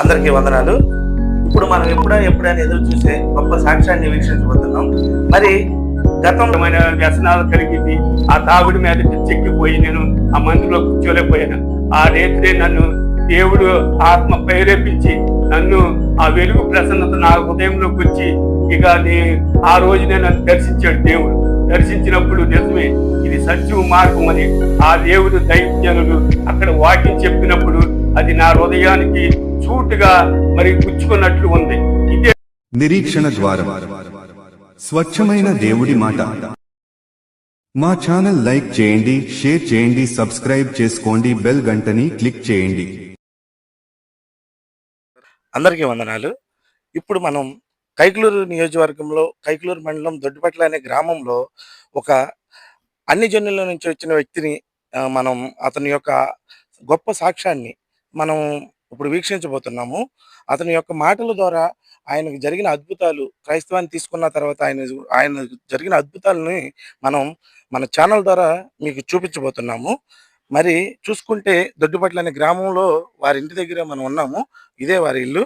అందరికీ వందనాలు. ఇప్పుడు మనం ఎప్పుడా ఎప్పుడైనా ఎదురు చూసే గొప్ప సాక్ష్యాన్ని వీక్షించబోతున్నాం. మరి గతమైన వ్యసనాలు కలిగింది. ఆ తాగుడి మీద చెక్కిపోయి నేను ఆ మందులో కూర్చోలేకపోయాను. ఆ రేత్రే నన్ను దేవుడు ఆత్మ ప్రేరేపించి నన్ను ఆ వెలుగు ప్రసన్నత నా హృదయంలోకి వచ్చి ఇక నీ ఆ రోజునే నన్ను దర్శించాడు దేవుడు. దర్శించినప్పుడు నిజమే ఇది సత్యం మార్గం అని ఆ దేవుడు దైవజనులు అక్కడ వాకింగ్ చెప్పినప్పుడు అది నా హృదయానికి చూటుగా మరి గుచ్చుకున్నట్లు ఉంది. ఇదే నిరీక్షణ ద్వారం. స్వచ్ఛమైన దేవుడి మాట. మా ఛానల్ లైక్ చేయండి షేర్ చేయండి సబ్స్క్రైబ్ చేసుకోండి బెల్ గంటని క్లిక్ చేయండి. అందరికీ వందనాలు. ఇప్పుడు మనం కైకలూరు నియోజకవర్గంలో కైకలూరు మండలం దొడ్డిపట్ల అనే గ్రామంలో ఒక అన్ని జనుల నుంచి వచ్చిన వ్యక్తిని మనం అతని యొక్క గొప్ప సాక్ష్యాన్ని మనం ఇప్పుడు వీక్షించబోతున్నాము. అతని యొక్క మాటల ద్వారా ఆయనకు జరిగిన అద్భుతాలు క్రైస్తవాన్ని తీసుకున్న తర్వాత ఆయన ఆయన జరిగిన అద్భుతాలని మనం మన ఛానల్ ద్వారా మీకు చూపించబోతున్నాము. మరి చూసుకుంటే దొడ్డుపట్ల అనే గ్రామంలో వారి ఇంటి దగ్గర మనం ఉన్నాము. ఇదే వారి ఇల్లు.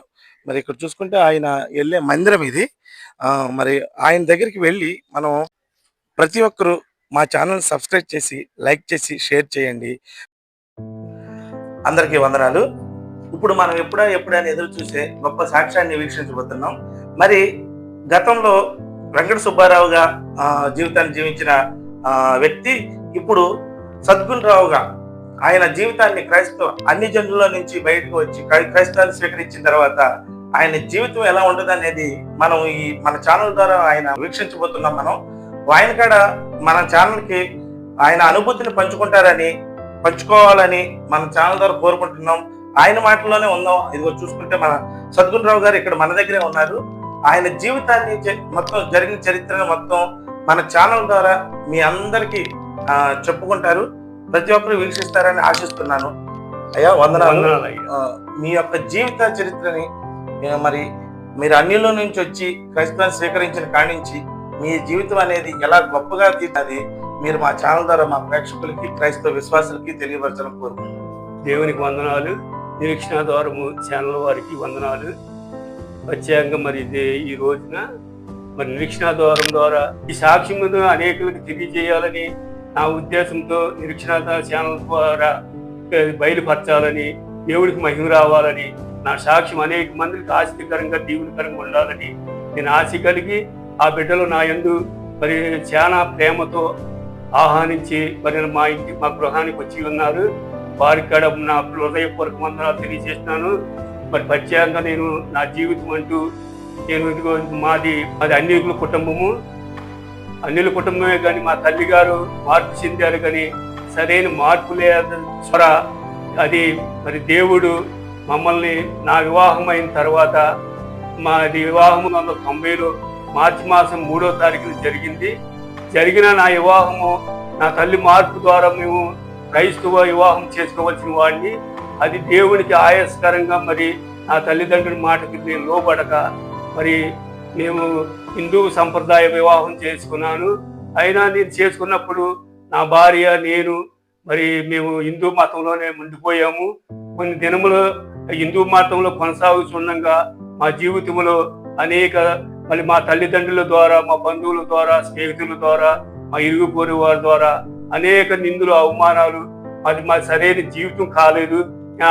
మరి ఇక్కడ చూసుకుంటే ఆయన వెళ్ళే మందిరం ఇది. మరి ఆయన దగ్గరికి వెళ్ళి మనం ప్రతి ఒక్కరు మా ఛానల్ సబ్స్క్రైబ్ చేసి లైక్ చేసి షేర్ చేయండి. అందరికీ వందనాలు. ఇప్పుడు మనం ఎప్పుడా ఎప్పుడైనా ఎదురు చూసే గొప్ప సాక్ష్యాన్ని వీక్షించబోతున్నాం. మరి గతంలో వెంకట సుబ్బారావుగా జీవితాన్ని జీవించిన వ్యక్తి ఇప్పుడు సద్గుణరావుగా ఆయన జీవితాన్ని క్రైస్తవ అన్ని జనుల నుంచి బయటకు వచ్చి క్రైస్తవాన్ని స్వీకరించిన తర్వాత ఆయన జీవితం ఎలా ఉంటుంది అనేది మనం ఈ మన ఛానల్ ద్వారా ఆయన వీక్షించబోతున్నాం మనం. ఆయన కాడ మన ఛానల్కి ఆయన అనుభూతిని పంచుకుంటారని పంచుకోవాలని మన ఛానల్ ద్వారా కోరుకుంటున్నాం. ఆయన మాటల్లోనే ఉందాం. ఇదిగో చూసుకుంటే మన సద్గుణరావు గారు ఇక్కడ మన దగ్గరే ఉన్నారు. ఆయన జీవితాన్ని మొత్తం జరిగిన చరిత్రను మొత్తం మన ఛానల్ ద్వారా మీ అందరికీ చెప్పుకుంటారు. ప్రతి ఒక్కరు వీక్షిస్తారని ఆశిస్తున్నాను. అయ్యా వందనాలు. మీ యొక్క జీవిత చరిత్రని మరి మీరు అన్నిలో నుంచి వచ్చి క్రైస్తవాన్ని స్వీకరించిన కాడి నుంచి మీ జీవితం అనేది ఎలా గొప్పగా తీరుతుంది మీరు మా ఛానల్ ద్వారా మా ప్రేక్షకులకి క్రైస్తవ విశ్వాసులకి తెలియపరచడం కోరుకుంటున్నాను దేవునికి వందనాలు. నిరీక్షణ ద్వారము ఛానల్ వారికి వందనాలు. ప్రత్యేకంగా మరి ఇది ఈ రోజున మరి నిరీక్షణ ద్వారం ద్వారా ఈ సాక్ష్యం అనేకులకు తెలియజేయాలని నా ఉద్దేశంతో నిరీక్షణ ఛానల్ ద్వారా బయలుపరచాలని దేవుడికి మహిమ రావాలని నా సాక్ష్యం అనేక మందికి ఆసక్తికరంగా దీవునికరంగా ఉండాలని నేను ఆశ కలిగి ఆ బిడ్డలు నా ఎందు మరి చాలా ప్రేమతో ఆహ్వానించి మరి మా ఇంటి మా గృహానికి వచ్చి ఉన్నారు. వారి కాడ నా హృదయపూర్వక వందనాలు తెలియజేస్తున్నాను. మరి ప్రత్యేకంగా నేను నా జీవితం అంటూ నేను ఇదిగో మాది మాది అన్నిల కుటుంబము. అన్నిల కుటుంబమే కానీ మా తల్లి గారు మార్పు చెందారు కానీ సరైన మార్పు లేదు. స్వర అది మరి దేవుడు మమ్మల్ని నా వివాహం అయిన తర్వాత మాది వివాహం వందల తొంభైలో మార్చి మాసం మూడో తారీఖున జరిగింది. జరిగిన నా వివాహము నా తల్లి మార్పు ద్వారా మేము క్రైస్తవ వివాహం చేసుకోవాల్సిన వాడిని అది దేవునికి ఆయాసకరంగా మరి నా తల్లిదండ్రుల మాటకి నేను లోబడక మరి మేము హిందూ సంప్రదాయ వివాహం చేసుకున్నాను. అయినా నేను చేసుకున్నప్పుడు నా భార్య నేను మరి మేము హిందూ మతంలోనే ఉండిపోయాము. కొన్ని దినములు హిందూ మతంలో కొనసాగుతుండగా మా జీవితంలో అనేక మళ్ళీ మా తల్లిదండ్రుల ద్వారా మా బంధువుల ద్వారా స్నేహితుల ద్వారా మా ఇరుగు పొరుగు వారి ద్వారా అనేక నిందులు అవమానాలు. అది మా సరైన జీవితం కాలేదు.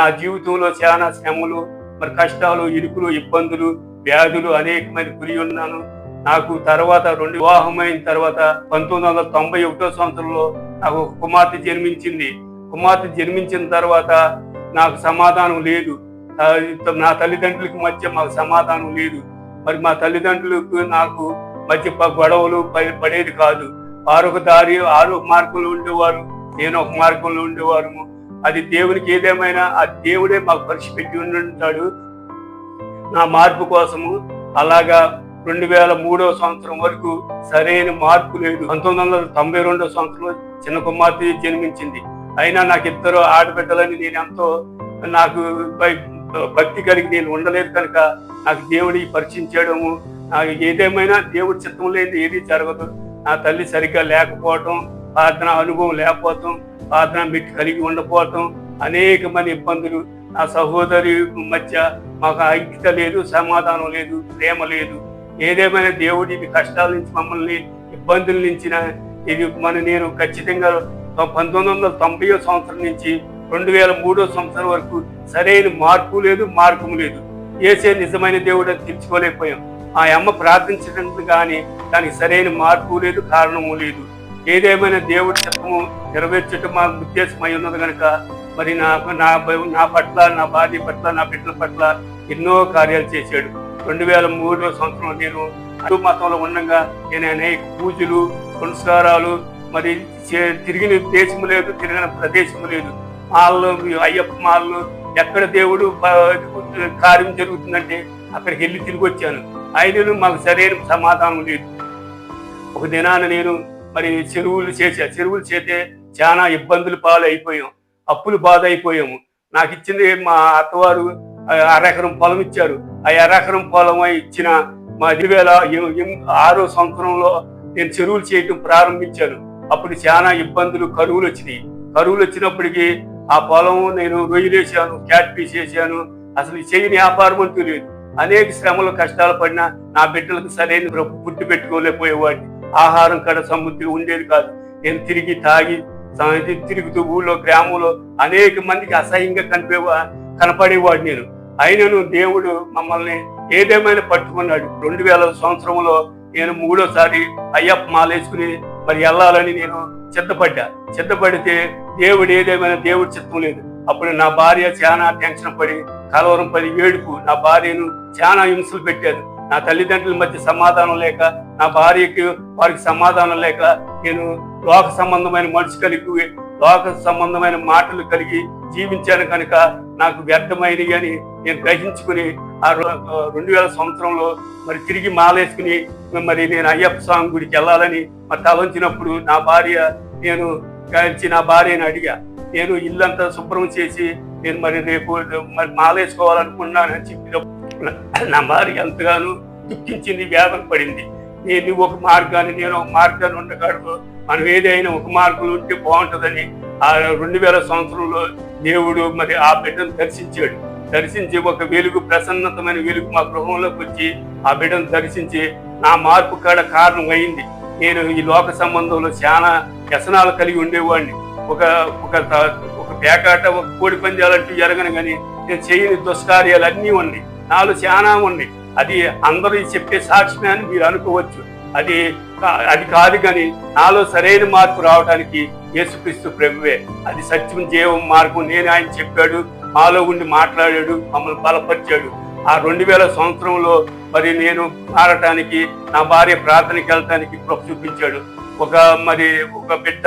ఆ జీవితంలో చాలా శ్రమలు మరి కష్టాలు ఇరుకులు ఇబ్బందులు వ్యాధులు అనేకమైన గురి ఉన్నాను. నాకు తర్వాత రెండు వివాహం అయిన తర్వాత పంతొమ్మిది వందల తొంభై ఒకటో సంవత్సరంలో నాకు ఒక కుమార్తె జన్మించింది. కుమార్తె జన్మించిన తర్వాత నాకు సమాధానం లేదు. నా తల్లిదండ్రులకి మధ్య మాకు సమాధానం లేదు. మరి మా తల్లిదండ్రులకు నాకు మధ్య గొడవలు పడేది కాదు. వారు ఒక దారి ఆరు ఒక మార్గంలో ఉండేవారు. నేను ఒక మార్గంలో ఉండేవారు అది దేవునికి ఏదేమైనా ఆ దేవుడే మాకు పరీక్ష పెట్టి ఉండి ఉంటాడు నా మార్పు కోసము అలాగా రెండు వేల మూడో సంవత్సరం వరకు సరైన మార్పు లేదు. పంతొమ్మిది వందల తొంభై రెండో సంవత్సరంలో చిన్న కుమార్తె జన్మించింది. అయినా నాకు ఇద్దరు ఆడబిడ్డలని నేను ఎంతో నాకు భక్తి కలిగి నేను ఉండలేదు కనుక నాకు దేవుడి పరిచయం చేయడము నాకు ఏదేమైనా దేవుడి చిత్తం లేని ఏది జరగదు. నా తల్లి సరిగ్గా లేకపోవటం ప్రార్థన అనుభవం లేకపోవటం ప్రార్థన పెట్టి కలిగి ఉండకపోవటం అనేకమైన ఇబ్బందులు. నా సహోదరి మధ్య మాకు ఐక్యత లేదు సమాధానం లేదు ప్రేమ లేదు. ఏదేమైనా దేవుడి కష్టాల నుంచి మమ్మల్ని ఇబ్బందుల నుంచి ఇది మన నేను ఖచ్చితంగా పంతొమ్మిది వందల తొంభై సంవత్సరం నుంచి రెండు వేల మూడో సంవత్సరం వరకు సరైన మార్పు లేదు మార్గము లేదు. ఏసే నిజమైన దేవుడు అని తెలుసుకోలేకపోయాం ఆ అమ్మ ప్రార్థించడం కానీ దానికి సరైన మార్పు లేదు కారణము లేదు. ఏదేమైనా దేవుడి చిత్తము నెరవేర్చడం మా ఉద్దేశం అయి ఉన్నది కనుక మరి నాకు నా నా పట్ల నా భార్య పట్ల నా బిడ్డల పట్ల ఎన్నో కార్యాలు చేశాడు. రెండు వేల మూడో సంవత్సరంలో నేను హిందూ మతంలో ఉండగా నేను అనేక పూజలు పునస్కారాలు మరి చే- తిరిగిన దేశం లేదు తిరిగిన ప్రదేశం లేదు. మాల్లో అయ్యప్ప మాల్లో ఎక్కడ దేవుడు కార్యం జరుగుతుందంటే అక్కడికి వెళ్ళి తిరిగి వచ్చాను. అయినను మాకు సరైన సమాధానం లేదు. ఒక దినాన నేను మరి చెరువులు చేసా చెరువులు చేస్తే చాలా ఇబ్బందులు పాలు అయిపోయాం అప్పులు బాధ అయిపోయాము నాకు ఇచ్చింది మా అత్తవారు అరెకరం పొలం ఇచ్చారు. ఆ అరెకరం పొలం ఇచ్చిన మా రెండు వేల ఎం- ఆరో సంవత్సరంలో నేను చెరువులు చేయటం ప్రారంభించాను. అప్పుడు చాలా ఇబ్బందులు కరువులు వచ్చినాయి. కరువులు వచ్చినప్పటికీ ఆ పొలం నేను రొయ్యలు వేసాను క్యాట్ పీస్ వేసాను. అసలు చేయని వ్యాపారం అంటూ లేదు. అనేక శ్రమలు కష్టాలు పడినా నా బిడ్డలకు సరైన పుట్టి పెట్టుకోలేకపోయేవాడిని. ఆహారం కడ సముద్రం ఉండేది కాదు. నేను తిరిగి తాగి తిరుగుతూ ఊళ్ళో గ్రామంలో అనేక మందికి అసహ్యంగా కనిపేవా కనపడేవాడు నేను. అయినను దేవుడు మమ్మల్ని ఏదేమైనా పట్టుకున్నాడు. రెండు వేల సంవత్సరంలో నేను మూడోసారి అయ్యప్ప మాలేసుకుని మరి వెళ్ళాలని నేను సిద్ధపడ్డా. సిద్ధపడితే దేవుడు ఏదేమైనా దేవుడు చిత్తం లేదు. అప్పుడు నా భార్య చాలా టెన్షన్ పడి కలవరం పడి ఏడుపు. నా భార్యను చాలా హింసలు పెట్టారు. నా తల్లిదండ్రుల మధ్య సమాధానం లేక నా భార్యకి వారికి సమాధానం లేక నేను లోక సంబంధమైన మనిషి కలిగి లోక సంబంధమైన మాటలు కలిగి జీవించాను కనుక నాకు వ్యర్థమైనవి అని నేను గ్రహించుకుని ఆ రో- రెండు వేల సంవత్సరంలో మరి తిరిగి మాలేసుకుని మరి నేను అయ్యప్ప స్వామి గుడికి వెళ్ళాలని మరి తలంచినప్పుడు నా భార్య నేను కలిసి నా భార్యని అడిగా నేను ఇల్లంతా శుభ్రం చేసి నేను మరి రేపు మరి మాలేసుకోవాలనుకున్నాను అని చెప్పినప్పుడు నా భార్య ఎంతగానో దుఃఖించింది వేదన పడింది. నేను ఒక మార్గాన్ని నేను ఒక మార్గాన్ని ఉండగాడు మనం ఏదైనా ఒక మార్గంలో ఉంటే బాగుంటుందని ఆ రెండు వేల సంవత్సరంలో దేవుడు మరి ఆ బిడ్డను దర్శించాడు. దర్శించి ఒక వెలుగు ప్రసన్నతమైన వెలుగు మా గృహంలోకి వచ్చి ఆ బిడ్డను దర్శించి నా మార్పు కాడ కారణం అయింది నేను ఈ లోక సంబంధంలో చాలా వ్యసనాలు కలిగి ఉండేవాడిని. ఒక ఒక ఒక పేకాట ఒక కోడి పందాలంటూ జరగను కానీ నేను చేయని దుష్కార్యాలు అన్నీ ఉన్నాయి. నాలో చాలా ఉన్నాయి. అది అందరూ చెప్పే సాక్ష్యమే అని మీరు అనుకోవచ్చు. అది అది కాదు కానీ నాలో సరైన మార్పు రావడానికి యేసుక్రీస్తు ప్రభువే. అది సత్యం జీవం మార్గం నేను ఆయన చెప్పాడు. మాలో ఉండి మాట్లాడాడు మమ్మల్ని బలపరిచాడు. ఆ రెండు వేల సంవత్సరంలో మరి నేను మారటానికి నా భార్య ప్రార్థనకి వెళ్ళటానికి కృప చూపించాడు. ఒక మరి ఒక బిడ్డ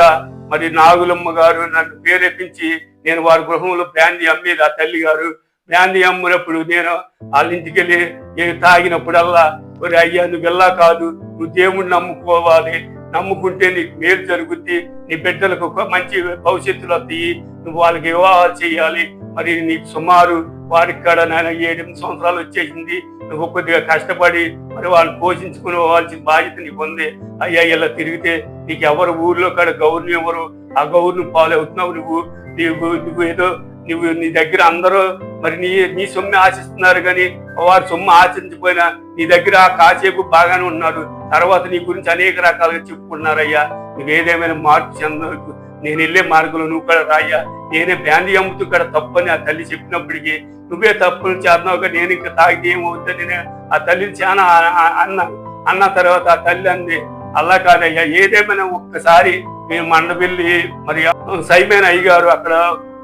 మరి నాగులమ్మ గారు నన్ను ప్రేరేపించి నేను వారి గృహంలో బ్రాందీ అమ్మేది ఆ తల్లి గారు. బ్రాందీ అమ్మినప్పుడు నేను వాళ్ళ ఇంటికి వెళ్ళి నేను తాగినప్పుడల్లా మరి అయ్యా నువ్వు వెళ్ళా కాదు నువ్వు దేవుణ్ణి నమ్ముకోవాలి నమ్ముకుంటే నీకు మేలు జరుగుద్ది నీ బిడ్డలకు ఒక మంచి భవిష్యత్తులు వస్తాయి నువ్వు వాళ్ళకి వివాహాలు చేయాలి. మరి నీకు సుమారు వారికి కాడ నాయన ఏడెనిమిది సంవత్సరాలు వచ్చేసింది. నువ్వు కొద్దిగా కష్టపడి మరి వాళ్ళని పోషించుకుని పోవాల్సిన బాధ్యత నీకు ఉంది. అయ్యా ఇలా తిరిగితే నీకు ఎవరు ఊర్లో కాడ గౌరుని ఎవరు? ఆ గౌరుని పాలవుతున్నావు నువ్వు. నీవు నువ్వు ఏదో నువ్వు నీ దగ్గర అందరూ మరి నీ నీ సొమ్ము ఆశిస్తున్నారు కానీ వారు సొమ్ము ఆశించిపోయినా నీ దగ్గర ఆ కాసేపు బాగానే ఉన్నాడు. తర్వాత నీ గురించి అనేక రకాలుగా చెప్పుకున్నారయ్యా. నువ్వేదేమైనా మార్పు చెందకు నేను వెళ్ళే మార్గంలో నువ్వు కూడా రాయ్యా. నేనే బ్యాండీ అమ్ముతూ కూడా తప్పని ఆ తల్లి చెప్పినప్పటికీ నువ్వే తప్పులు చేస్తున్నావుగా నేను ఇంకా తాగితే ఏమవుతుంది నేను ఆ తల్లిని చాలా అన్న అన్న తర్వాత ఆ తల్లి అంది. అలా కాదయ్యా ఏదేమైనా ఒక్కసారి మేము మండబెల్లి మరి సైమైన అయ్యగారు అక్కడ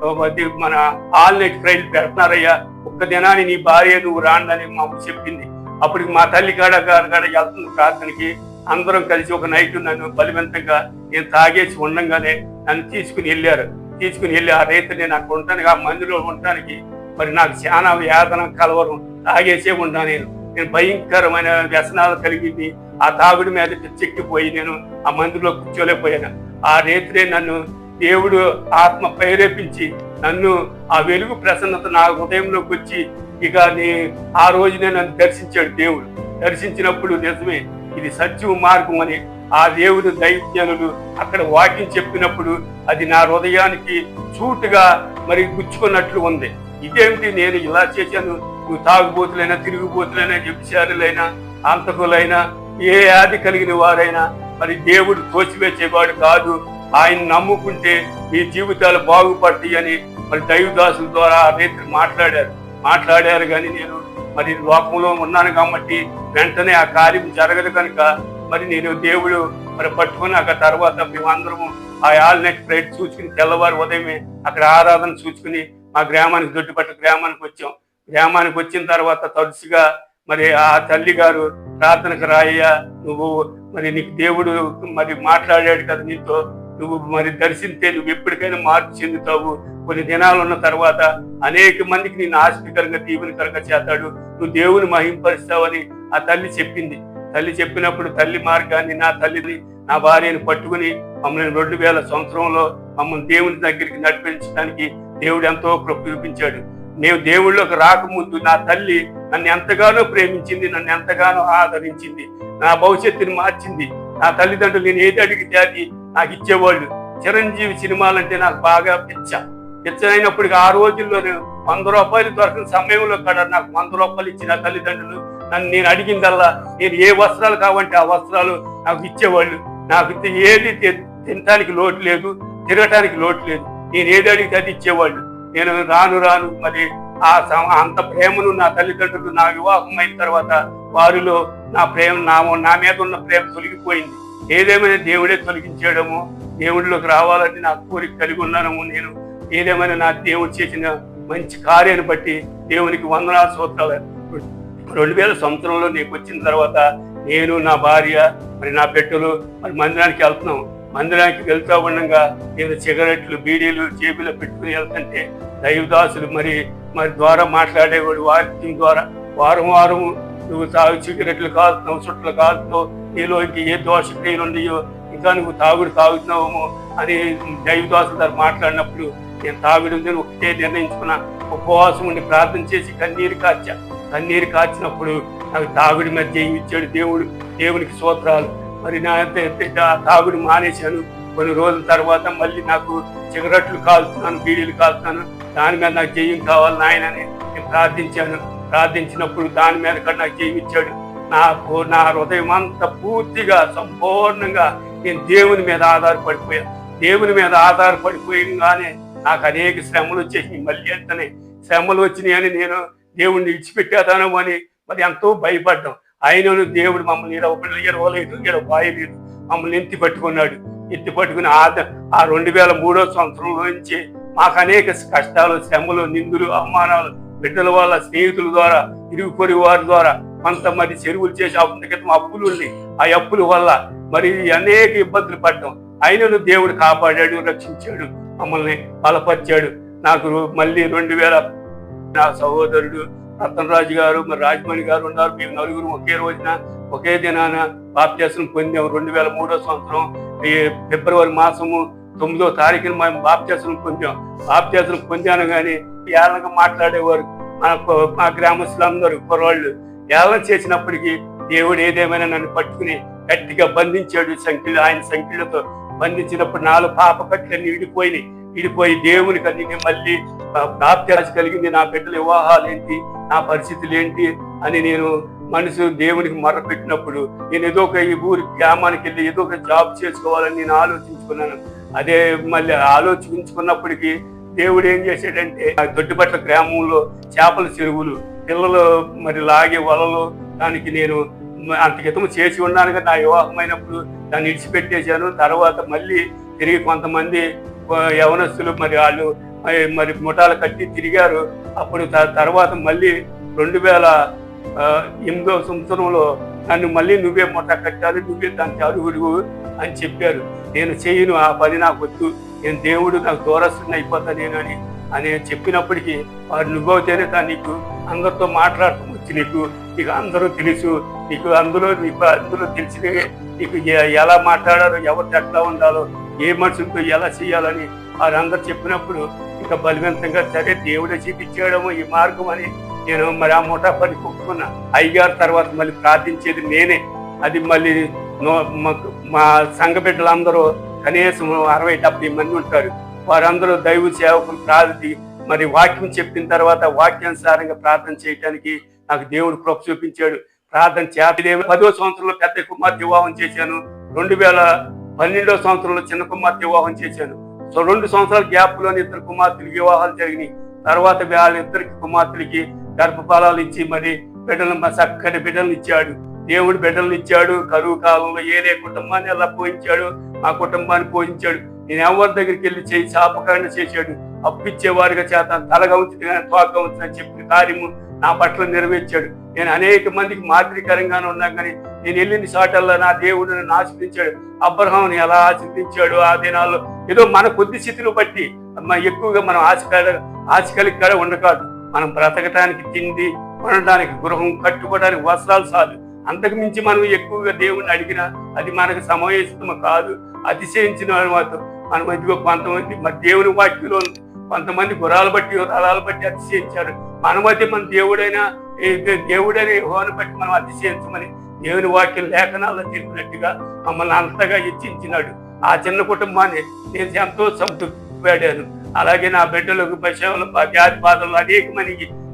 మన ఆల్ నైట్ ఫ్రైల్ పెడుతున్నారయ్యా. ఒక్క దినాన్ని నీ భార్య నువ్వు రాండని మాకు చెప్పింది. అప్పటికి మా తల్లి కాడ కాడ కాడ వెళ్తుంది ప్రార్థనకి. అందరం కలిసి ఒక నైట్ నన్ను బలవంతంగా నేను తాగేసి ఉండంగానే నన్ను తీసుకుని వెళ్ళారు. తీసుకుని వెళ్ళి ఆ రైతు నేను అక్కడ ఉంటాను ఆ మందిలో ఉండటానికి. మరి నాకు చాలా వేదన కలవరం. తాగేసే ఉంటా నేను. నేను భయంకరమైన వ్యసనాలు కలిగింది. ఆ తాగుడి మీద చెక్కిపోయి నేను ఆ మందిలో కూర్చోలేకపోయాను. ఆ రేతుడే నన్ను దేవుడు ఆత్మ ప్రేరేపించి నన్ను ఆ వెలుగు ప్రసన్నత నా హృదయంలోకి వచ్చి ఇక నీ ఆ రోజునే నన్ను దర్శించాడు దేవుడు. దర్శించినప్పుడు నిజమే ఇది సత్యం మార్గం అని ఆ దేవుడు దైవజ్ఞానులు అక్కడ వాక్యం చెప్పినప్పుడు అది నా హృదయానికి చూటుగా మరి గుచ్చుకున్నట్లు ఉంది. ఇదేమిటి నేను ఇలా చేశాను? నువ్వు తాగుబోతులైనా తిరుగుబోతులైనా వ్యభిచారులైనా అంతకులైనా ఏ వ్యాధి కలిగిన వారైనా మరి దేవుడు తోసివేసేవాడు కాదు. ఆయన నమ్ముకుంటే మీ జీవితాలు బాగుపడతాయి అని మరి దైవదాసుల ద్వారా ఆ రైతులు మాట్లాడారు. మాట్లాడారు కానీ నేను మరి లోకంలో ఉన్నాను కాబట్టి వెంటనే ఆ కార్యం జరగదు కనుక మరి నేను దేవుడు మరి పట్టుకున్నాక తర్వాత మేమందరము ఆ ఆల్నెట్ ప్రైట్ చూసుకుని తెల్లవారు ఉదయమే అక్కడ ఆరాధన చూసుకుని మా గ్రామానికి దొడ్డిపట్ట గ్రామానికి వచ్చాం. గ్రామానికి వచ్చిన తర్వాత తరచుగా మరి ఆ తల్లి గారు ప్రార్థనకు రాయ్యా నువ్వు మరి నీకు దేవుడు మరి మాట్లాడాడు కదా నీతో నువ్వు మరి దర్శించే నువ్వు ఎప్పటికైనా మార్పు చెందుతావు. కొన్ని దినాలు ఉన్న తర్వాత అనేక మందికి నేను ఆస్తికరంగా దీవెనకరంగా చేస్తాడు. నువ్వు దేవుని మహింపరుస్తావని ఆ తల్లి చెప్పింది. తల్లి చెప్పినప్పుడు తల్లి మార్గాన్ని నా తల్లిని నా భార్యని పట్టుకుని మమ్మల్ని రెండు వేల సంవత్సరంలో మమ్మల్ని దేవుని దగ్గరికి నడిపించడానికి దేవుడు ఎంతో కృప చూపించాడు. నేను దేవుళ్ళకి రాకముందు నా తల్లి నన్ను ఎంతగానో ప్రేమించింది నన్ను ఎంతగానో ఆదరించింది నా భవిష్యత్తుని మార్చింది. నా తల్లిదండ్రులు నేను ఏది అడిగితే అది నాకు ఇచ్చేవాళ్ళు. చిరంజీవి సినిమాలంటే నాకు బాగా పిచ్చ. పిచ్చైనప్పటికీ ఆ రోజుల్లో నేను వంద రూపాయలు దొరకని సమయంలో కూడా నాకు వంద రూపాయలు ఇచ్చిన తల్లిదండ్రులు నన్ను నేను అడిగిందల్లా నేను ఏ వస్త్రాలు కావంటే ఆ వస్త్రాలు నాకు ఇచ్చేవాళ్ళు. నాకు ఏది తినటానికి లోటు లేదు తిరగటానికి లోటు లేదు. నేను ఏది అడిగితే అది ఇచ్చేవాళ్ళు. నేను రాను రాను మరి ఆ సమ- అంత ప్రేమను నా తల్లిదండ్రులు నా వివాహం అయిన తర్వాత వారిలో నా ప్రేమ నా నా మీద ఉన్న ప్రేమ తొలగిపోయింది. ఏదేమైనా దేవుడే తొలగించేయడము దేవుడిలోకి రావాలని నా కోరిక కలిగి ఉన్నాను నేను. ఏదేమైనా నా దేవుడు చేసిన మంచి కార్యాన్ని బట్టి దేవునికి వందనాలు సూత్రాలు రెండు వేల సంవత్సరంలో నీకు వచ్చిన తర్వాత నేను నా భార్య మరి నా బిడ్డలు మరి మందిరానికి వెళ్తున్నాం. మందిరానికి వెళ్తా ఉండగా నేను సిగరెట్లు బీడీలు జేబులో పెట్టుకుని వెళ్తుంటే దైవదాసులు మరి మరి ద్వారా మాట్లాడేవాడు వాక్యం ద్వారా వారం వారం నువ్వు తాగు సిగరెట్లు కాలుతున్నావు చుట్టలు కాలుతున్నావు నీలో ఇంక ఏ దోష క్రియలు ఉన్నాయో ఇంకా నువ్వు తాగుడు తాగుతున్నావు అని దైవదాసుల గారు మాట్లాడినప్పుడు నేను తాగుడు ఉందని ఒకటే నిర్ణయించుకున్నా. ఉపవాసం ఉండి ప్రార్థన చేసి కన్నీరు కాచా. కన్నీరు కాచినప్పుడు నాకు తాగుడి మీద జయం ఇచ్చాడు దేవుడు దేవునికి సూత్రాలు మరి నా తాగుడు మానేశాను. కొన్ని రోజుల తర్వాత మళ్ళీ నాకు సిగరెట్లు కాలుతున్నాను బీడీలు కాలుతున్నాను దాని మీద నాకు జయం కావాలి నాయనని నేను ప్రార్థించాను. ప్రార్థించినప్పుడు దాని మీద కన్నా జీవించాడు నాకు నా హృదయం అంత పూర్తిగా సంపూర్ణంగా నేను దేవుని మీద ఆధారపడిపోయాను. దేవుని మీద ఆధారపడిపోయంగానే నాకు అనేక శ్రమలు వచ్చేసినాయి. మళ్ళీ అంతనే శ్రమలు వచ్చినాయని నేను దేవుణ్ణి విడిచిపెట్టేదాను అని మరి ఎంతో భయపడ్డాం. ఆయనను దేవుడు మమ్మల్ని ఇరవై ఇరవలేదు ఇరవలేదు మమ్మల్ని ఎత్తి పట్టుకున్నాడు. ఎత్తి పట్టుకుని ఆ ఆ రెండు వేల మూడో సంవత్సరంలో నుంచి మాకు అనేక కష్టాలు శ్రమలు నిందులు అవమానాలు బిడ్డల వాళ్ళ స్నేహితుల ద్వారా ఇరుగు పొరుగు వారి ద్వారా కొంతమంది చెరువులు చేసి అప్పుడు క్రితం అప్పులు ఉన్నాయి. ఆ అప్పుల వల్ల మరి అనేక ఇబ్బందులు పడ్డాం. ఆయనను దేవుడు కాపాడాడు రక్షించాడు మమ్మల్ని బలపరిచాడు. నాకు మళ్ళీ రెండు వేల నా సహోదరుడు రతన్రాజు గారు మరి రాజమణి గారు ఉన్నారు. మేము నలుగురు ఒకే రోజున ఒకే దినాన బాప్త్యాసం పొందాం. రెండు వేల మూడో సంవత్సరం ఈ ఫిబ్రవరి మాసము తొమ్మిదో తారీఖున మేము బాప్త్యాసం పొందాం. బాప్త్యాసం పొందాను కానీ ఏళ్ళగా మాట్లాడేవారు. మన మా గ్రామస్తులందరూ కుర్రాళ్ళు ఏళ్ళ చేసినప్పటికీ దేవుడు ఏదేమైనా నన్ను పట్టుకుని గట్టిగా బంధించాడు. సంఖ్యలు ఆయన సంఖ్యలతో బంధించినప్పుడు నాలుగు పాప కట్లన్నీ విడిపోయినాయి. విడిపోయి దేవునికి అన్ని నేను మళ్ళీ ప్రాప్త్యాస కలిగింది. నా బిడ్డల వివాహాలు ఏంటి? నా పరిస్థితులు ఏంటి? అని నేను మనసు దేవునికి మొరపెట్టినప్పుడు నేను ఏదో ఒక ఈ ఊరి గ్రామానికి వెళ్ళి ఏదో ఒక జాబ్ చేసుకోవాలని నేను ఆలోచించుకున్నాను. అదే మళ్ళీ ఆలోచించుకున్నప్పటికీ దేవుడు ఏం చేశాడంటే ఆ దొడ్డిపట్ల గ్రామంలో చేపల చెరువులు పిల్లలు మరి లాగే వలలు దానికి నేను అంత క్రితం చేసి ఉన్నాను కదా నా వివాహమైనప్పుడు దాన్ని ఇడిచిపెట్టేశాను. తర్వాత మళ్ళీ తిరిగి కొంతమంది యవనస్తులు మరి వాళ్ళు మరి ముఠాలు కట్టి తిరిగారు. అప్పుడు త- తర్వాత మళ్ళీ రెండు వేల ఎనిమిదవ ఎనిమిదో సంవత్సరంలో నన్ను మళ్ళీ నువ్వే ముఠా కట్టాలి నువ్వే దానికి అరుగుడు అని చెప్పారు. నేను చేయను ఆ పని నాకు వద్దు. నేను దేవుడు నాకు దూరస్తుని అయిపోతా నేను అని అని చెప్పినప్పటికీ వారు నువ్వవుతేనే తా నీకు అందరితో మాట్లాడటం వచ్చి నీకు నీకు అందరూ తెలుసు. నీకు అందులో నీకు అందులో తెలిసిన నీకు ఎలా మాట్లాడాలో ఎవరితో ఎట్లా ఉండాలో ఏ మనుషులతో ఎలా చేయాలని వారందరూ చెప్పినప్పుడు ఇంకా బలవంతంగా సరే దేవుడే చూపించేయడము ఈ మార్గం అని నేను మరి ఆ ముఠా పని ఒప్పుకున్నా. అయ్యారు తర్వాత మళ్ళీ ప్రార్థించేది నేనే. అది మళ్ళీ మా సంఘ బిడ్డలందరూ కనీసం అరవై డెబ్బై మంది ఉంటారు. వారందరూ దైవ సేవకులు ప్రార్థి మరి వాక్యం చెప్పిన తర్వాత వాక్యానుసారంగా ప్రార్థన చేయడానికి నాకు దేవుడు కృప చూపించాడు. ప్రార్థన చేత పదో సంవత్సరంలో పెద్ద కుమార్తె వివాహం చేశాను. రెండు వేల పన్నెండో సంవత్సరంలో చిన్న కుమార్తె వివాహం చేశాను. సో రెండు సంవత్సరాల గ్యాప్లోని ఇద్దరు కుమార్తెలు వివాహాలు జరిగినాయి. తర్వాత వాళ్ళ ఇద్దరికి కుమార్తెలకి గర్భఫలాలు ఇచ్చి మరి బిడ్డలు చక్కని బిడ్డలు ఇచ్చాడు. దేవుడు బిడ్డలను ఇచ్చాడు కరువు కాలంలో ఏలే కుటుంబాన్ని అలా పోయించాడు మా కుటుంబాన్ని పోషించాడు నేను ఎవరి దగ్గరికి వెళ్ళి చేయి శాపకరణ చేశాడు. అప్పిచ్చేవారిగా చేత తలగా ఉంచుతుంది కానీ తోకగా చెప్పిన కార్యము నా పట్ల నెరవేర్చాడు. నేను అనేక మందికి మాదిరికరంగానే ఉన్నా కానీ నేను వెళ్ళిన చాటల్లో నా దేవుడు నన్ను ఆశీర్దించాడు అబ్రహాంని ఎలా ఆశ్రదించాడు ఆ దినాల్లో ఏదో మన కొద్ది స్థితిని బట్టి ఎక్కువగా మనం ఆశకాల ఆశకలికి కూడా ఉండకాదు మనం బ్రతకటానికి తిండి కొనడానికి గృహం కట్టుకోవడానికి వస్త్రాలు చాలు. అంతకు మించి మనం ఎక్కువగా దేవుణ్ణి అడిగినా అది మనకు సమయస్తమ కాదు అతిశయించిన మాత్రం మనం ఇదిగో కొంతమంది మన దేవుని వాక్యంలో కొంతమంది గురాలు బట్టి రథాలు బట్టి అతిశయించారు. మన మధ్య మన దేవుడైనా దేవుడైన హోను బట్టి మనం అతిశయించమని దేవుని వాక్యం లేఖనాల్లో తెలిపినట్టుగా మమ్మల్ని అంతగా హెచ్చించినాడు. ఆ చిన్న కుటుంబాన్ని నేను ఎంతో సంతృప్తిపడాను అలాగే నా బిడ్డలకు పశువులు వ్యాధి బాధలు అనేక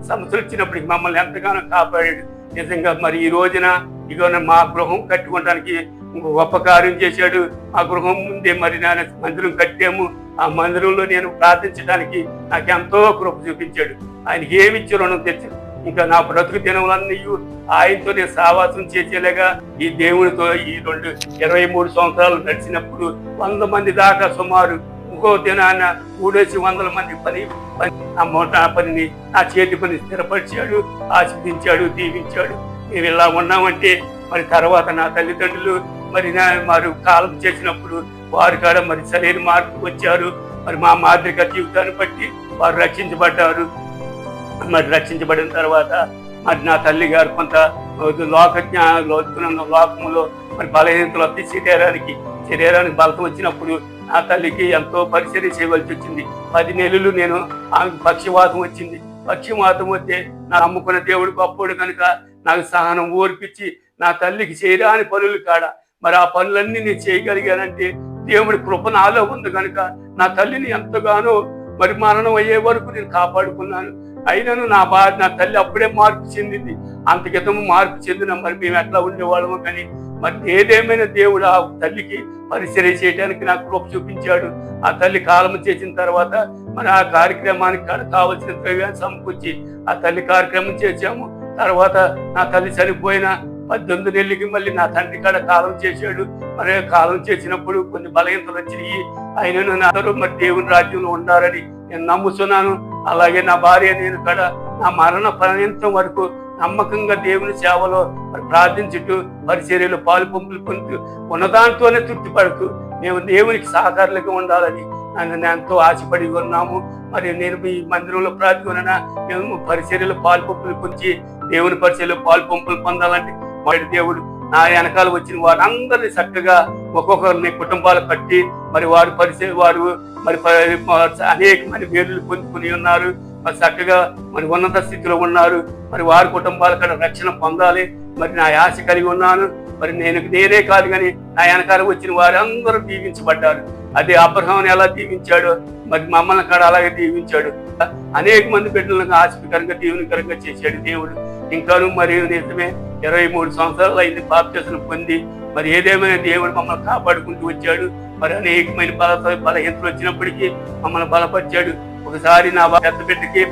సమస్యలు వచ్చినప్పటికి మమ్మల్ని ఎంతగానో కాపాడాడు. నిజంగా మరి ఈ రోజున ఇక మా గృహం కట్టుకోవడానికి ఇంకో గొప్ప కార్యం చేశాడు. ఆ గృహం ముందే మరి నేను మందిరం కట్టాము. ఆ మందిరంలో నేను ప్రార్థించడానికి నాకు ఎంతో కృప చూపించాడు. ఆయనకి ఏమి ఇచ్చి రుణం తెచ్చాడు ఇంకా నా బ్రతుకు దినములన్నీ ఆయనతో నేను సావాసం చేసేలాగా ఈ దేవునితో ఈ రెండు ఇరవై మూడు సంవత్సరాలు నడిచినప్పుడు వంద మంది దాకా సుమారు ఇంకో దినాన ఊడేసి వందల మంది పని పని ఆ మూట ఆ పనిని నా చేతి పని స్థిరపరిచాడు ఆశీర్దించాడు దీవించాడు. మేము ఇలా ఉన్నామంటే మరి తర్వాత నా తల్లిదండ్రులు మరి నా వారు కాలం చేసినప్పుడు వారు కాడ మరి సరైన మార్పు వచ్చారు. మరి మా మాదిరిక జీవితాన్ని బట్టి వారు రక్షించబడ్డారు. మరి రక్షించబడిన తర్వాత మరి నా తల్లి గారు కొంత లోక జ్ఞానం లోకములో మరి బలహీనతలు వస్తే శరీరానికి శరీరానికి బలతం వచ్చినప్పుడు నా తల్లికి ఎంతో పరిచర్య చేయవలసి వచ్చింది. పది నెలలు నేను ఆమెకు పక్షవాతం వచ్చింది. పక్షవాతం వస్తే నా అమ్ముకున్న దేవుడు గొప్పోడు కనుక నాకు సహనం ఓర్పించి నా తల్లికి చేయరాని పనులు కాడ. మరి ఆ పనులన్నీ నేను చేయగలిగానంటే దేవుడి కృప నాలో ఉంది కనుక నా తల్లిని ఎంతగానో మరి మరణం అయ్యే వరకు నేను కాపాడుకున్నాను. అయినను నా బా నా తల్లి అప్పుడే మార్పు చెందింది. అంత మార్పు చెందిన మరి మేము ఎట్లా ఉండేవాళ్ళము కానీ మరి ఏదేమైనా దేవుడు ఆ తల్లికి పరిచర్య చేయడానికి నాకు కృప చూపించాడు. ఆ తల్లి కాలం చేసిన తర్వాత మరి ఆ కార్యక్రమానికి కావలసిన ద్రవ్యాన్ని సమకూర్చి ఆ తల్లి కార్యక్రమం చేశాము. తర్వాత నా తల్లి చనిపోయిన పద్దెనిమిది నెలలకి మళ్ళీ నా తండ్రి కాడ కాలం చేశాడు. మరి కాలం చేసినప్పుడు కొన్ని బలహీనతలు వచ్చినాయి. అయినను నా అందరూ మరి దేవుని రాజ్యంలో ఉండాలని నేను నమ్ముతున్నాను. అలాగే నా భార్య నేను కాడ నా మరణ పర్యంతం వరకు నమ్మకంగా దేవుని సేవలో ప్రార్థించుటూ పరిచర్యలు పాలు పంపులు పొందుతూ ఉన్నదాంతోనే తృప్తిపడుతూ మేము దేవునికి సహకారులుగా ఉండాలని నన్ను నేను ఎంతో ఆశపడి ఉన్నాము. మరి నేను మీ మందిరంలో ప్రార్థన మేము పరిచర్యలు పాలు పంపులు పొంచి దేవుని పరిచర్యలు పాలు పంపులు పొందాలంటే మరి దేవుడు నా వెనకాల వచ్చిన వారందరినీ చక్కగా ఒక్కొక్కరిని కుటుంబాలు కట్టి మరి వారు పరిచయ వారు మరి అనేక మంది వేలు పొందుకుని ఉన్నారు. మరి చక్కగా మరి ఉన్నత స్థితిలో ఉన్నారు. మరి వారి కుటుంబాల కూడా రక్షణ పొందాలి. మరి నా ఆశ కలిగి ఉన్నాను. మరి నేను నేనే కాదు కానీ నా వెనకాల వచ్చిన వారందరూ దీవించబడ్డారు. అదే అబ్రహాన్ని ఎలా దీవించాడు? మరి మమ్మల్ని కాడ అలాగే దీవించాడు. అనేక మంది బిడ్డలను ఆశకరంగా దీవునికరంగా చేశాడు దేవుడు. ఇంకాను మరి నిజమే ఇరవై మూడు సంవత్సరాలు అయింది బాప్తీసం పొంది మరి ఏదేమైనా దేవుడు మమ్మల్ని కాపాడుకుంటూ వచ్చాడు. మరి అనేకమైన బల బలహీనతలు వచ్చినప్పటికీ మమ్మల్ని బలపరిచాడు. ఒకసారి నా పెద్ద బిడ్డకి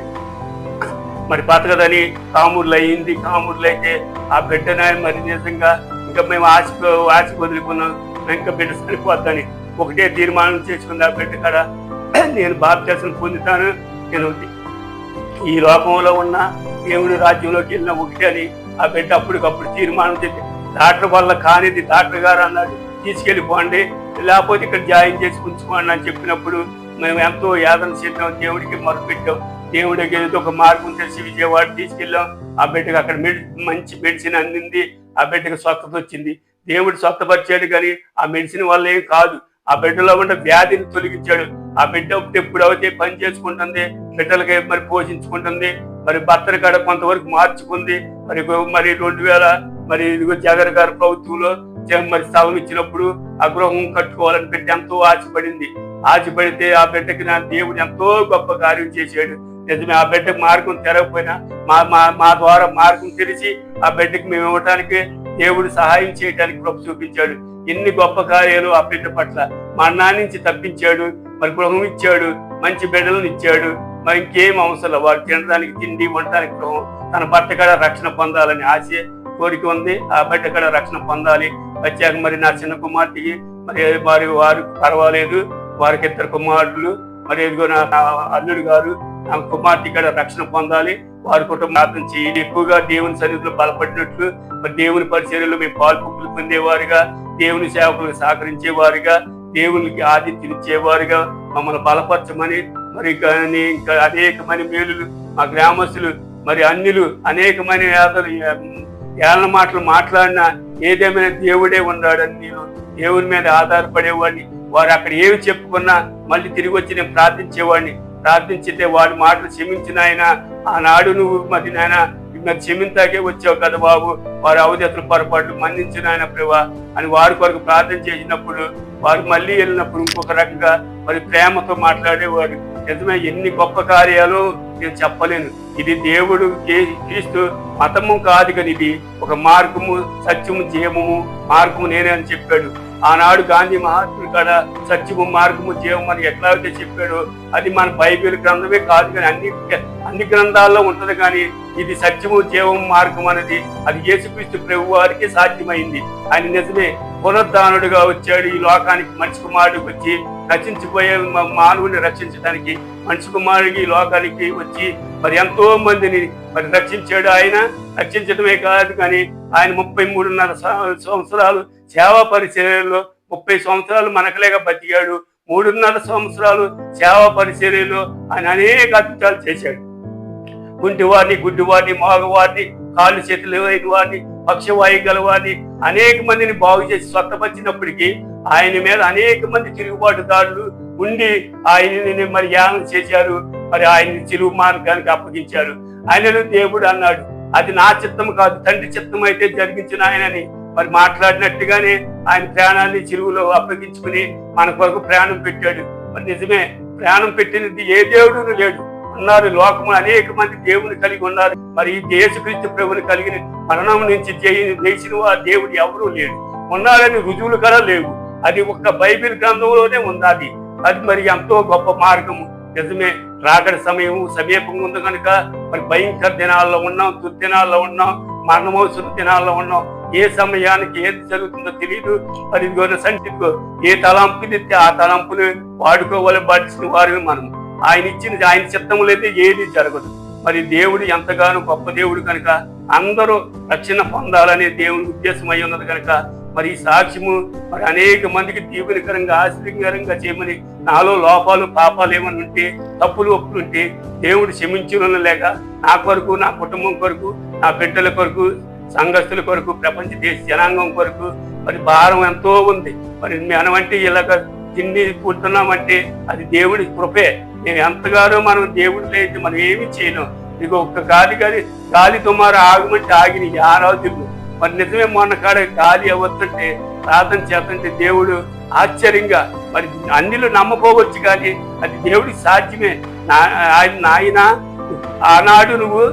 మరి బతకదని కామూర్లు అయింది కామూర్లు అయితే ఆ బిడ్డన మరి నిజంగా ఇంకా మేము ఆశ ఆశ వదులుకున్నాం. ఇంకా బిడ్డ సరిపోద్దని ఒకటే తీర్మానం చేసుకుంది ఆ బిడ్డ కాడ. నేను బాప్త్యాసం పొందుతాను. నేను ఈ లోకంలో ఉన్న దేవుడి రాజ్యంలోకి వెళ్ళిన ఒకటి అని ఆ బిడ్డ అప్పటికప్పుడు తీర్మానం చేసి డాక్టర్ వల్ల కానిది డాక్టర్ గారు అన్నాడు తీసుకెళ్ళిపోండి. లేకపోతే ఇక్కడ జాయిన్ చేసి ఉంచుకోండి అని చెప్పినప్పుడు మేము ఎంతో యాదన చేద్దాం దేవుడికి మొదలుపెట్టాం దేవుడి ఏదో ఒక మార్గం తెలిసి విజయవాడ తీసుకెళ్ళాం. ఆ బిడ్డకి అక్కడ మంచి మెడిసిన్ అందింది. ఆ బిడ్డకి స్వస్థత వచ్చింది. దేవుడు స్వస్థపరిచాడు కానీ ఆ మెడిసిన్ వల్ల ఏం కాదు. ఆ బిడ్డలో ఉన్న వ్యాధిని తొలగించాడు. ఆ బిడ్డ ఒకటి ఎప్పుడైతే పని చేసుకుంటుంది. బిడ్డలకి మరి పోషించుకుంటుంది. మరి భర్తను కాడ కొంతవరకు మార్చుకుంది. మరి మరి రెండు వేల మరి ఇదిగో జగన్ గారి ప్రభుత్వంలో మరి స్థలం ఇచ్చినప్పుడు ఆ గృహం కట్టుకోవాలని బిడ్డ ఎంతో ఆశపడింది. ఆశపడితే ఆ బిడ్డకి నా దేవుడు ఎంతో గొప్ప కార్యం చేశాడు. నిజమే ఆ బిడ్డకు మార్గం తెరవకపోయినా మా మా మా ద్వారా మార్గం తెరిచి ఆ బిడ్డకి మేము ఇవ్వటానికి దేవుడు సహాయం చేయడానికి కృప చూపించాడు. ఎన్ని గొప్ప కార్యాలు ఆ బిడ్డ పట్ల మా అన్నా నుంచి తప్పించాడు మరి గృహం ఇచ్చాడు మంచి బిడ్డలను ఇచ్చాడు. మరి ఇంకేం అవసరం వారు తినడానికి తిండి వండటానికి గృహం తన భర్త కూడా రక్షణ పొందాలని ఆశ కోరిక ఉంది. ఆ బిడ్డ కూడా రక్షణ పొందాలి. వచ్చాక మరి నా చిన్న కుమార్తెకి మరి వారి వారు పర్వాలేదు. వారికి ఇద్దరు కుమారులు. మరి ఎదుగు నా అల్లుడు గారు నా కుమార్తె ఇక్కడ రక్షణ పొందాలి. వారి కుటుంబం ప్రార్థన చేయాలి ఎక్కువగా దేవుని సన్నిధిలో బలపడినట్లు మరి దేవుని పరిచర్యలో మేము పాల్పొక్కులు పొందేవారుగా దేవుని సేవకులకు సహకరించేవారుగా దేవునికి ఆదిత్యనిచ్చేవారుగా ఇచ్చేవారుగా మమ్మల్ని బలపరచమని మరి ఇంకా అనేకమైన మేలులు మా గ్రామస్తులు మరి అన్యులు అనేకమైన యాదలు ఏళ్ళ మాటలు మాట్లాడినా ఏదేమైనా దేవుడే ఉన్నాడని నేను దేవుని మీద ఆధారపడేవాడిని. వారు అక్కడ ఏమి చెప్పుకున్నా మళ్ళీ తిరిగి వచ్చి నేను ప్రార్థించేవాడిని. ప్రార్థించితే వాడి మాటలు క్షమించిన ఆయన ఆనాడు నువ్వు మరి నాయన మరి క్షమింతాకే వచ్చావు కదా బాబు. వారి అవధతుల పొరపాట్లు మన్నించిన ఆయన ప్రభా అని వారి కొరకు ప్రార్థన చేసినప్పుడు వారు మళ్ళీ వెళ్ళినప్పుడు ఇంకొక రకంగా మరి ప్రేమతో మాట్లాడేవాడు నిజమే ఎన్ని గొప్ప కార్యాలు నేను చెప్పలేను. ఇది దేవుడు క్రీస్తు మతము కాదు కానీ ఇది ఒక మార్గము సత్యము జీవము మార్గము నేనే అని చెప్పాడు. ఆనాడు గాంధీ మహాత్ముడు కాడ సత్యము మార్గము జీవం అని ఎట్లా అయితే చెప్పాడో అది మన బైబిల్ గ్రంథమే కాదు కానీ అన్ని అన్ని గ్రంథాల్లో ఉంటది కానీ ఇది సత్యము జీవం మార్గం అనేది అది యేసుక్రీస్తు ప్రభు వారికి సాధ్యమైంది. ఆయన నిజమే పునరుద్ధానుడుగా వచ్చాడు. ఈ లోకానికి మనిషి కుమారుడికి వచ్చి రచించిపోయే మానవుని రక్షించడానికి మనిషి కుమారుడికి ఈ లోకానికి వచ్చి మరి ఎంతో మందిని మరి రక్షించాడు ఆయన. రక్షించడమే కాదు కానీ ఆయన ముప్పై మూడున్నర సంవత్సరాలు సేవా పరిచర్యలో ముప్పై సంవత్సరాలు మనకలేక బతికాడు. మూడున్నర సంవత్సరాలు సేవా పరిచర్యలో ఆయన అనేక అద్భుతాలు చేశాడు. కుంటివాడిని గుడ్డివాడిని మగవాడిని కాళ్ళు చేతులు లేని వాడిని పక్షవాయు గలవాడిని అనేక మందిని బాగు చేసి స్వతపరిచినప్పటికీ ఆయన మీద అనేక మంది తిరుగుబాటుదారులు ఉండి ఆయనని మరి యానం చేశారు. మరి ఆయన్ని చిలువు మార్గానికి అప్పగించారు. ఆయనను దేవుడు అన్నాడు అది నా చిత్తం కాదు తండ్రి చిత్తం అయితే జరిగించిన ఆయనని. మరి మాట్లాడినట్టుగానే ఆయన ప్రాణాన్ని చిలువులో అప్పగించుకుని మన కొరకు ప్రాణం పెట్టాడు. మరి నిజమే ప్రాణం పెట్టినది ఏ దేవుడు లేడు. ఉన్నారు. లోకము అనేక మంది దేవుని కలిగి ఉన్నారు. మరి ఈ ప్రభుని కలిగిన మరణం నుంచి జయి- లేచిన వారు దేవుడు ఎవరూ లేడు. ఉన్నారని రుజువులు కూడా లేవు. అది ఒక్క బైబిల్ గ్రంథంలోనే ఉన్నది. అది మరి ఎంతో గొప్ప మార్గము. నిజమే రాకడ సమయం సమీపంగా ఉంది కనుక మరి భయంకర దినాల్లో ఉన్నాం దుర్దినాల్లో ఉన్నాం మరణమోత్సవ దినాల్లో ఉన్నాం. ఏ సమయానికి ఏది జరుగుతుందో తెలియదు మరి ఇదిగో ఏ తలంపు తెస్తే ఆ తలంపుని వాడుకోవాలి పట్టించిన వారిని మనం ఆయన ఇచ్చిన ఆయన చిత్తములైతే అయితే ఏది జరగదు. మరి దేవుడు ఎంతగానో గొప్ప దేవుడు కనుక అందరూ రక్షణ పొందాలనే దేవుని ఉద్దేశం అయి ఉన్నది కనుక మరి ఈ సాక్ష్యము మరి అనేక మందికి దీవెనకరంగా ఆశ్చర్యకరంగా చేయమని నాలో లోపాలు పాపాలు ఏమని ఉంటే తప్పులు ఒప్పులు ఉంటే దేవుడు క్షమించడం లేక నా కొరకు నా కుటుంబం కొరకు నా బిడ్డల కొరకు సంఘస్థుల కొరకు ప్రపంచ దేశ జనాంగం కొరకు మరి భారం ఎంతో ఉంది. మరి మనమంటే ఇలాగ తిండి పుడుతున్నామంటే అది దేవుడి కృపే. నేను ఎంతగానో మనం దేవుడు లేదు మనం ఏమి చేయలేం ఇక ఒక్క గాలి గాలి గాలి తుమారు ఆగమంటే ఆగిన ఆ రోజుల్లో మరి నిజమే మొన్న కాడ గాలి అవ్వతుంటే ప్రార్థన చేస్తుంటే దేవుడు ఆశ్చర్యంగా మరి అన్నిలు నమ్మకోవచ్చు కానీ అది దేవుడికి సాధ్యమే. నా ఆయన నాయన ఆనాడు నువ్వు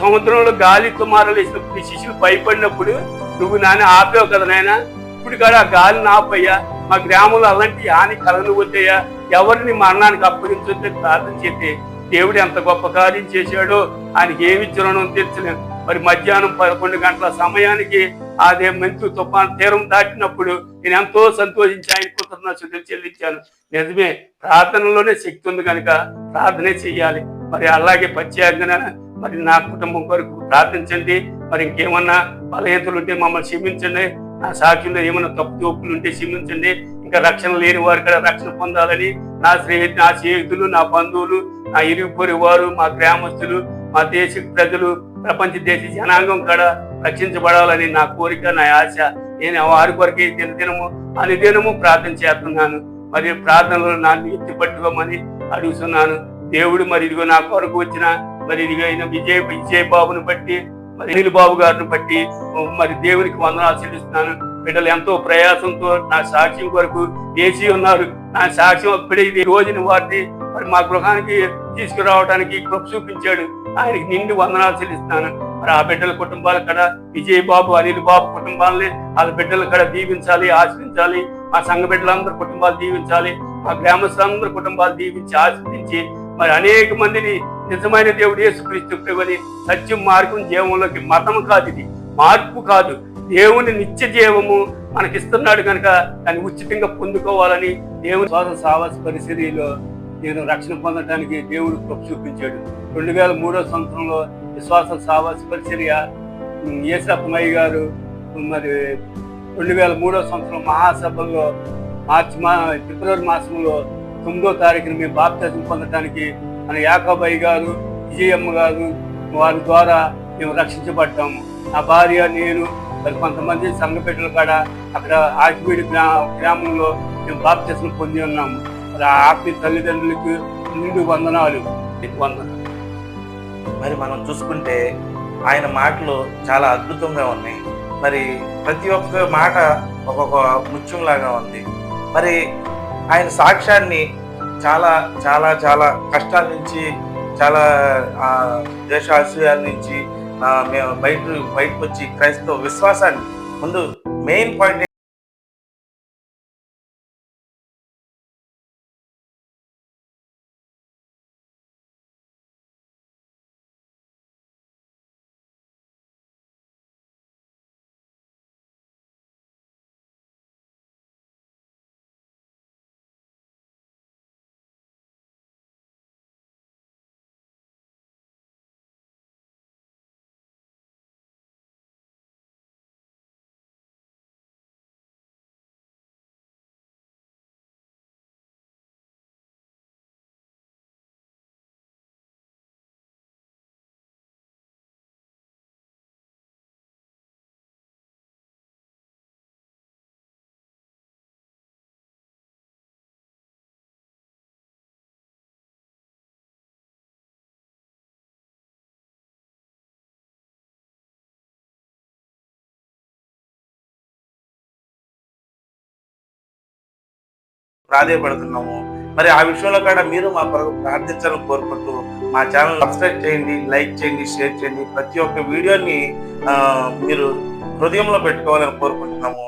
సముద్రంలో గాలి తుమారాలు వేసినప్పుడు శిష్యులు భయపడినప్పుడు నువ్వు నాన్న ఆపేవు కదా నాయన? ఇప్పుడు కూడా ఆ గాలిని ఆపయ్యా మా గ్రామంలో అలాంటి హాని కలలు వద్దయ్యా ఎవరిని మరణానికి అప్పగించొద్దని ప్రార్థన చేస్తే దేవుడు ఎంత గొప్ప కార్యం చేశాడో ఆయనకి ఏమి ఇచ్చినో తీర్చలేదు మరి మధ్యాహ్నం పదకొండు గంటల సమయానికి అదే మెంతు తుఫాన్ తీరం దాటినప్పుడు నేను ఎంతో సంతోషించి ఆయన కృతజ్ఞతలు చెల్లించాను. నిజమే ప్రార్థనలోనే శక్తి ఉంది కనుక ప్రార్థనే చెయ్యాలి మరి అలాగే ప్రత్యేకంగా మరి నా కుటుంబం కొరకు ప్రార్థించండి. మరి ఇంకేమన్నా బలహీనతలు ఉంటే మమ్మల్ని క్షమించండి. నా సాక్షిలో ఏమైనా తప్పు తోపులు ఉంటే క్షమించండి. ఇంకా రక్షణ లేని వారు కూడా రక్షణ పొందాలని నా స్నేహితు నా స్నేహితులు నా బంధువులు నా ఇరుగు వారు మా గ్రామస్తులు మా దేశ ప్రజలు ప్రపంచ దేశ జనాంగం కూడా రక్షించబడాలని నా కోరిక నా ఆశ. నేను వారి కొరకే దినదినము అనుదినము ప్రార్థన చేస్తున్నాను. మరి ప్రార్థనలు నన్ను ఎత్తిపట్టుకోమని అడుగుతున్నాను. దేవుడు మరి ఇదిగో నా కొరకు వచ్చిన మరి ఇదిగో అయిన విజయ విజయ్ బాబుని బట్టి మరి అనిల్ బాబు గారిని బట్టి మరి దేవునికి వందనాలు చెల్లిస్తున్నాను. బిడ్డలు ఎంతో ప్రయాసంతో నా సాక్ష్యం కొరకు వేసి ఉన్నారు. నా సాక్ష్యం అప్పుడే ఈ రోజుని వారిని మరి మా గృహానికి తీసుకురావడానికి కృప చూపించాడు. ఆయనకి నిండి వందనాలు చెల్లిస్తున్నాను. మరి ఆ బిడ్డల కుటుంబాల కడ విజయ్ బాబు అనిల్ బాబు కుటుంబాలని వాళ్ళ బిడ్డల కడ దీవించాలి ఆశ్రయించాలి. మా సంఘ బిడ్డలందరి కుటుంబాలు దీవించాలి. మా గ్రామస్తులందరి కుటుంబాలు దీవించి ఆశ్రయించి మరి అనేక మందిని నిజమైన దేవుడు యేసుక్రీస్తు ప్రభుని సత్యం మార్గం జీవంలోకి మతం కాదు ఇది. మార్పు కాదు. దేవుని నిత్య జీవము మనకిస్తున్నాడు కనుక దాన్ని ఉచితంగా పొందుకోవాలని దేవుని శ్వాస సావాస పరిస్థితిలో నేను రక్షణ పొందడానికి దేవుడు కృప చూపించాడు. రెండు వేల మూడో సంవత్సరంలో విశ్వాస సావాస పరిచర్య ఏసప్పమయ్య గారు మరి రెండు వేల మూడో సంవత్సరం మహాసభలో మార్చి మా ఫిబ్రవరి మాసంలో తొమ్మిదో తారీఖున మేము బాప్తిజం పొందడానికి మన యాకాబాయి గారు విజయమ్మ గారు వారి ద్వారా మేము రక్షించబడ్డాము నా భార్య నేను మరి కొంతమంది సంఘ కాడ అక్కడ ఆకివీడి గ్రా గ్రామంలో మేము బాప్తిసం పొంది ఉన్నాము మరి ఆ ఆత్మీయ తల్లిదండ్రులకు నిండు వందనాలు. వందనాలు. మరి మనం చూసుకుంటే ఆయన మాటలు చాలా అద్భుతంగా ఉన్నాయి. మరి ప్రతి ఒక్క మాట ఒక్కొక్క ముత్యంలాగా ఉంది. మరి ఆయన సాక్ష్యాన్ని చాలా చాలా చాలా కష్టాల నుంచి చాలా దేశ ఆశయాల నుంచి మేము బయట బయటకు వచ్చి క్రైస్తవ విశ్వాసాన్ని ముందు మెయిన్ పాయింట్ ప్రాధాయపడుతున్నాము. మరి ఆ విషయంలో కూడా మీరు మా కొరకు ప్రార్థించాలని కోరుకుంటూ మా ఛానల్ సబ్స్క్రైబ్ చేయండి లైక్ చేయండి షేర్ చేయండి. ప్రతి ఒక్క వీడియోని మీరు హృదయంలో పెట్టుకోవాలని కోరుకుంటున్నాము.